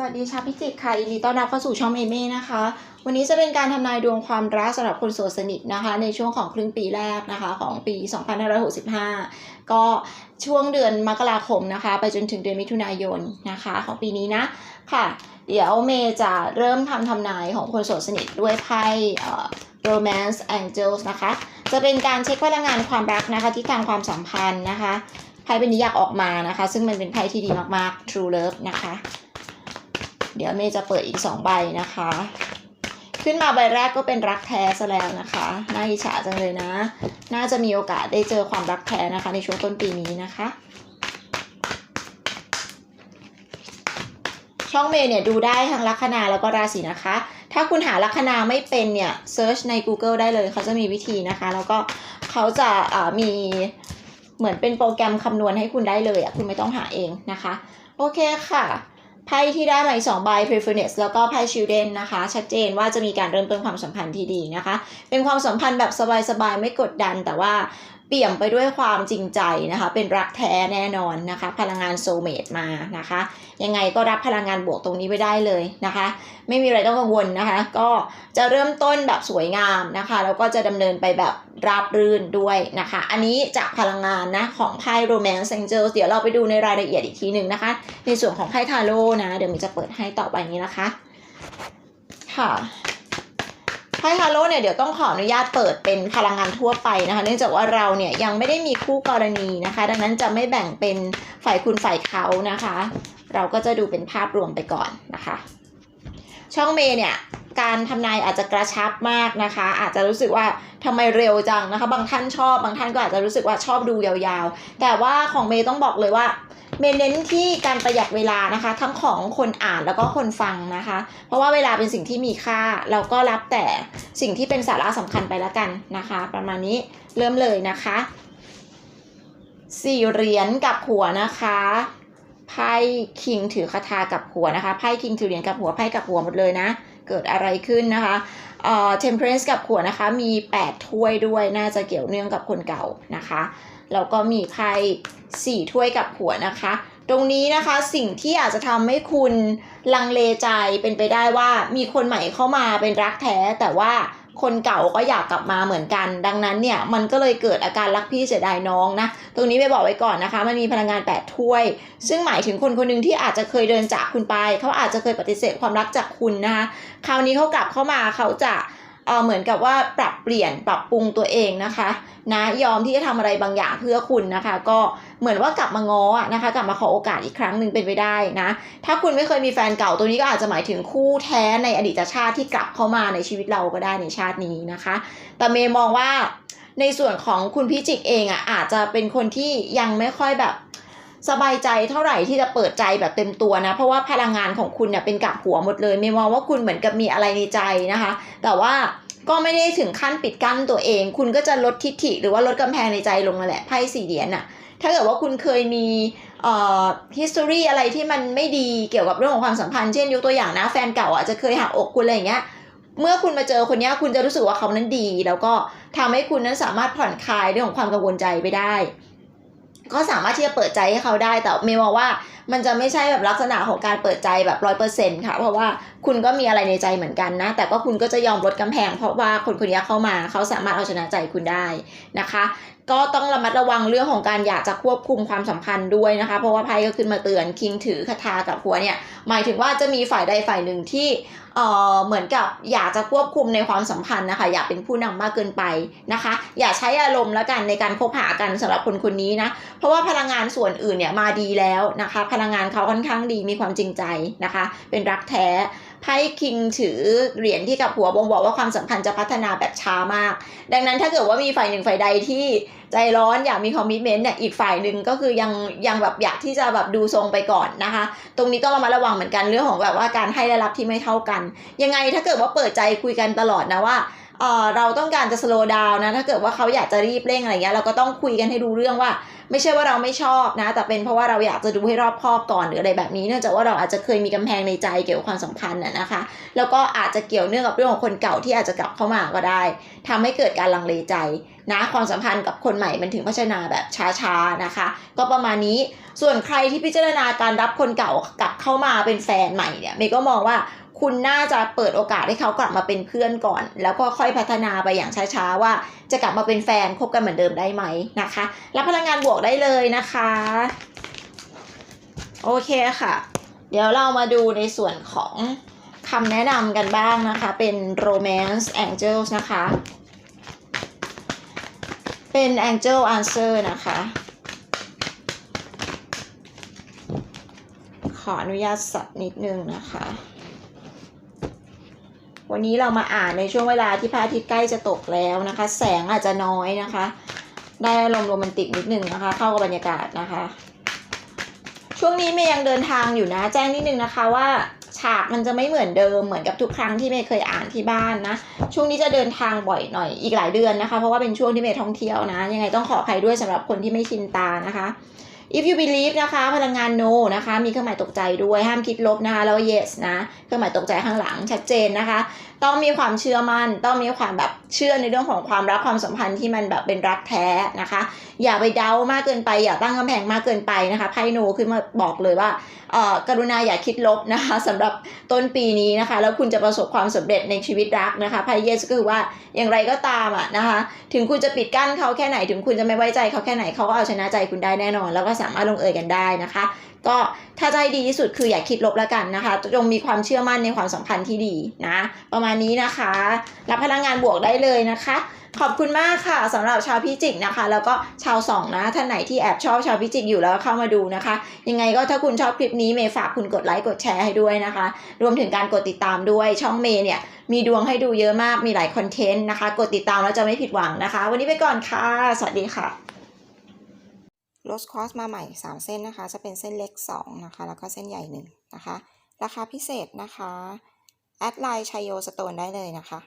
สวัสดีชาวพิจิกค่ะยินดีต้อนรับเข้าสู่ช่องเอเม่นะคะ วันนี้จะเป็นการทำนายดวงความรักสำหรับคนโสดสนิทนะคะ ในช่วงของครึ่งปีแรกนะคะ ของปี 2565 ก็ช่วงเดือนมกราคมนะคะ ไปจนถึงเดือนมิถุนายนนะคะ ของปีนี้นะค่ะ เดี๋ยวเมย์จะเริ่มทำทำนายของคนโสดสนิทด้วยไพ่เอ่อ romance angels นะคะ จะเป็นการเช็คพลังงานความรักนะคะที่ทางความสัมพันธ์นะคะไพ่เป็นนิยากออกมานะคะ ซึ่งมันเป็นไพ่ที่ดีมากๆ true love นะคะ เดี๋ยวเมย์จะเปิดอีก2ใบนะคะ ขึ้นมาใบแรกก็เป็นรักแท้ซะแล้วนะคะ น่าอิจฉาจังเลยนะ น่าจะมีโอกาสได้เจอความรักแท้นะคะ ในช่วงต้นปีนี้นะคะช่องเมย์เนี่ยดูได้ทั้งลัคนาแล้วก็ราศีนะคะ ถ้าคุณหาลัคนาไม่เป็นเนี่ยเซิร์ชใน Google ได้เลยเขาจะมีวิธีนะคะ แล้วก็เขาจะอ่ามีเหมือนเป็นโปรแกรมคำนวณให้คุณได้เลยอะคุณไม่ต้องหาเองนะคะ โอเคค่ะ ไพ่ที่ได้มาอีกสองใบ preference แล้วก็ไพ่ children นะคะ ชัดเจนว่าจะมีการเริ่มต้นความสัมพันธ์ที่ดีนะคะ เป็นความสัมพันธ์แบบสบายๆ ไม่กดดันแต่ว่า เปี่ยมไปด้วยความจริงใจนะคะ เป็นรักแท้แน่นอนนะคะ พลังงานโซเมตมานะคะ ยังไงก็รับพลังงานบวกตรงนี้ไว้ได้เลยนะคะ ไม่มีอะไรต้องกังวลนะคะ ก็จะเริ่มต้นแบบสวยงามนะคะ แล้วก็จะดำเนินไปแบบราบรื่นด้วยนะคะ อันนี้จากพลังงานนะของไพ่ Romance Angels เดี๋ยวเราไปดูในรายละเอียดอีกทีหนึ่งนะคะ ในส่วนของไพ่ทาโร่นะ เดี๋ยวมีจะเปิดให้ต่อไปนี้นะคะ ค่ะ ไพ่ทาโร่เนี่ยเดี๋ยวต้องขออนุญาตเปิดเป็นพลังงานทั่วไปนะคะ เนื่องจากว่าเราเนี่ยยังไม่ได้มีคู่กรณีนะคะ ดังนั้นจะไม่แบ่งเป็นฝ่ายคุณฝ่ายเขานะคะ เราก็จะดูเป็นภาพรวมไปก่อนนะคะ ช่องเมย์เนี่ย การทำนายอาจจะกระชับมากนะคะ อาจจะรู้สึกว่าทำไมเร็วจังนะคะ บางท่านชอบ บางท่านก็อาจจะรู้สึกว่าชอบดูยาวๆ แต่ว่าของเมย์ต้องบอกเลยว่าเมย์เน้นที่การประหยัดเวลานะคะ ทั้งของคนอ่านแล้วก็คนฟังนะคะ เพราะว่าเวลาเป็นสิ่งที่มีค่าเราก็รับแต่สิ่งที่เป็นสาระสำคัญไปแล้วกันนะคะ ประมาณนี้เริ่มเลยนะคะสี่เหรียญกับหัวนะคะไพ่คิงถือคาถากับหัวนะคะไพ่คิงถือเหรียญกับหัวไพ่กับหัวหมดเลยนะ เกิดอะไรขึ้นนะคะเอ่อ temperance กับหัวนะคะมี 8 ถ้วยด้วยน่าจะเกี่ยวเนื่องกับคนเก่านะคะแล้วก็มีไพ่สี่ถ้วยกับหัวนะคะ ตรงนี้นะคะสิ่งที่อาจจะทำให้คุณลังเลใจเป็นไปได้ว่ามีคนใหม่เข้ามาเป็นรักแท้แต่ว่า คนเก่าก็อยากกลับมาเหมือนกัน ดังนั้นเนี่ยมันก็เลยเกิดอาการรักพี่เสียดายน้องนะ ตรงนี้ไปบอกไว้ก่อนนะคะ มันมีพลังงาน8ถ้วย ซึ่งหมายถึงคนคนหนึ่งที่อาจจะเคยเดินจากคุณไป เขาอาจจะเคยปฏิเสธความรักจากคุณนะคะ คราวนี้เขากลับเข้ามาเขาจะ เอ่อเหมือนกับว่าปรับเปลี่ยนปรับปรุงตัวเองนะคะนะยอมที่จะทำอะไรบางอย่างเพื่อคุณนะคะ ก็เหมือนว่ากลับมาง้อนะคะ กลับมาขอโอกาสอีกครั้งหนึ่งเป็นไปได้นะถ้าคุณไม่เคยมีแฟนเก่าตัวนี้ก็อาจจะหมายถึงคู่แท้ในอดีตชาติที่กลับเข้ามาในชีวิตเราก็ได้ในชาตินี้นะคะ แต่เมย์มองว่าในส่วนของคุณพิจิกเองอะอาจจะเป็นคนที่ยังไม่ค่อยแบบ สบายใจเท่าไหร่ที่จะเปิดใจแบบเต็มตัวนะ เพราะว่าพลังงานของคุณเนี่ยเป็นกับหัวหมดเลย ไม่มองว่าคุณเหมือนกับมีอะไรในใจนะคะ แต่ว่าก็ไม่ได้ถึงขั้นปิดกั้นตัวเอง คุณก็จะลดทิฐิหรือว่าลดกำแพงในใจลงนั่นแหละไพ่สี่เหรียญน่ะถ้าเกิดว่าคุณเคยมีเอ่อ history อะไรที่มันไม่ดีเกี่ยวกับเรื่องของความสัมพันธ์ เช่นยกตัวอย่างนะแฟนเก่าอาจจะเคยหักอกคุณอะไรอย่างเงี้ย เมื่อคุณมาเจอคนนี้คุณจะรู้สึกว่าเขานั้นดี แล้วก็ทำให้คุณนั้นสามารถผ่อนคลายเรื่องของความกังวลใจไปได้ ก็สามารถที่จะเปิดใจให้เขาได้ แต่เมย์มองว่ามันจะไม่ใช่แบบลักษณะของการเปิดใจแบบร้อยเปอร์เซ็นต์ค่ะ เพราะว่าคุณก็มีอะไรในใจเหมือนกันนะ แต่ก็คุณก็จะยอมลดกำแพง เพราะว่าคนคนนี้เข้ามาเขาสามารถเอาชนะใจคุณได้นะคะ ก็ต้องระมัดระวังเรื่องของการอยากจะควบคุมความสัมพันธ์ด้วยนะคะ เพราะว่าไพ่ก็ขึ้นมาเตือนคิงถือคาถากับหัวเนี่ยหมายถึงว่าจะมีฝ่ายใดฝ่ายหนึ่งที่เอ่อเหมือนกับอยากจะควบคุมในความสัมพันธ์นะคะ อยากเป็นผู้นำมากเกินไปนะคะ อย่าใช้อารมณ์แล้วกันในการคบหากันสำหรับคนคนนี้นะ เพราะว่าพลังงานส่วนอื่นเนี่ยมาดีแล้วนะคะ พลังงานเขาค่อนข้างดีมีความจริงใจนะคะ เป็นรักแท้ ไพ่คิงถือเหรียญที่กับหัวบ่งบอกว่าความสัมพันธ์จะพัฒนาแบบช้ามาก ดังนั้นถ้าเกิดว่ามีฝ่ายหนึ่งฝ่ายใดที่ใจร้อนอยากมีคอมมิชเมนต์เนี่ยอีกฝ่ายหนึ่งก็คือยังยังแบบอยากที่จะแบบดูทรงไปก่อนนะคะ ตรงนี้ต้องระมัดระวังเหมือนกันเรื่องของแบบว่าการให้และรับที่ไม่เท่ากัน ยังไงถ้าเกิดว่าเปิดใจคุยกันตลอดนะว่า เอ่อเราต้องการจะ slow down นะถ้าเกิดว่าเขาอยากจะรีบเร่งอะไรเงี้ยเราก็ต้องคุยกันให้ดูเรื่องว่า ไม่ใช่ว่าเราไม่ชอบนะ แต่เป็นเพราะว่าเราอยากจะดูให้รอบคอบก่อนหรืออะไรแบบนี้เนื่องจากว่าเราอาจจะเคยมีกำแพงในใจเกี่ยวกับความสัมพันธ์น่ะนะคะ แล้วก็อาจจะเกี่ยวเนื่องกับเรื่องของคนเก่าที่อาจจะกลับเข้ามาก็ได้ทำให้เกิดการลังเลใจนะความสัมพันธ์กับคนใหม่มันถึงพัฒนาแบบช้าๆนะคะ ก็ประมาณนี้ส่วนใครที่พิจารณาการรับคนเก่ากลับเข้ามาเป็นแฟนใหม่เนี่ยเมย์ก็มองว่า คุณน่าจะเปิดโอกาสให้เขากลับมาเป็นเพื่อนก่อน แล้วก็ค่อยพัฒนาไปอย่างช้าๆว่า จะกลับมาเป็นแฟนคบกันเหมือนเดิมได้ไหมนะคะ รับพลังงานบวกได้เลยนะคะ โอเคค่ะ เดี๋ยวเรามาดูในส่วนของคำแนะนำกันบ้างนะคะ เป็น romance angels นะคะ เป็น angel answer นะคะ ขออนุญาตสับนิดนึงนะคะ วันนี้เรามาอ่านในช่วงเวลาที่พระอาทิตย์ใกล้จะตกแล้วนะคะ แสงอาจจะน้อยนะคะ ได้อารมณ์โรแมนติกนิดหนึ่งนะคะ เข้ากับบรรยากาศนะคะ ช่วงนี้เมย์ยังเดินทางอยู่นะ แจ้งนิดนึงนะคะว่าฉากมันจะไม่เหมือนเดิมเหมือนกับทุกครั้งที่เมย์เคยอ่านที่บ้านนะ ช่วงนี้จะเดินทางบ่อยหน่อยอีกหลายเดือนนะคะ เพราะว่าเป็นช่วงที่เมย์ท่องเที่ยวนะ ยังไงต้องขออภัยด้วยสำหรับคนที่ไม่ชินตานะคะ if you believe นะคะ พลังงาน no นะคะ มีเครื่องหมายตกใจด้วยห้ามคิดลบนะคะ แล้ว yes นะ เครื่องหมายตกใจข้างหลังชัดเจนนะคะ ต้องมีความเชื่อมั่น ต้องมีความแบบเชื่อในเรื่องของความรักความสัมพันธ์ที่มันแบบเป็นรักแท้นะคะ อย่าไปเดามากเกินไป อย่าตั้งกำแพงมากเกินไปนะคะไพ่โนขึ้นมาบอกเลยว่าเอ่อกรุณาอย่าคิดลบนะคะสำหรับต้นปีนี้นะคะ แล้วคุณจะประสบความสำเร็จในชีวิตรักนะคะไพ่เยสก็คือว่าอย่างไรก็ตามอะนะคะ ถึงคุณจะปิดกั้นเขาแค่ไหนถึงคุณจะไม่ไว้ใจเขาแค่ไหนเขาก็เอาชนะใจคุณได้แน่นอน แล้วก็สามารถลงเอยกันได้นะคะ ก็ถ้าใจดีที่สุดคืออย่าคิดลบแล้วกันนะคะจงมีความเชื่อมั่นในความสัมพันธ์ที่ดีนะ ประมาณนี้นะคะ รับพลังงานบวกได้เลยนะคะขอบคุณมากค่ะสำหรับชาวพิจิกนะคะ แล้วก็ชาวสองนะท่านไหนที่แอบชอบชาวพิจิกอยู่แล้วเข้ามาดูนะคะ ยังไงก็ถ้าคุณชอบคลิปนี้เมย์ฝากคุณกดไลค์กดแชร์ให้ด้วยนะคะ รวมถึงการกดติดตามด้วยช่องเมย์เนี่ยมีดวงให้ดูเยอะมากมีหลายคอนเทนต์นะคะ กดติดตามแล้วจะไม่ผิดหวังนะคะ วันนี้ไปก่อนค่ะ สวัสดีค่ะ โรสคอสมาใหม่ 3 เส้นนะคะ จะเป็นเส้นเล็ก 2 นะคะ แล้วก็เส้นใหญ่ 1 นะคะ ราคาพิเศษนะคะ แอดไลน์ชัยโยสโตนได้เลยนะคะ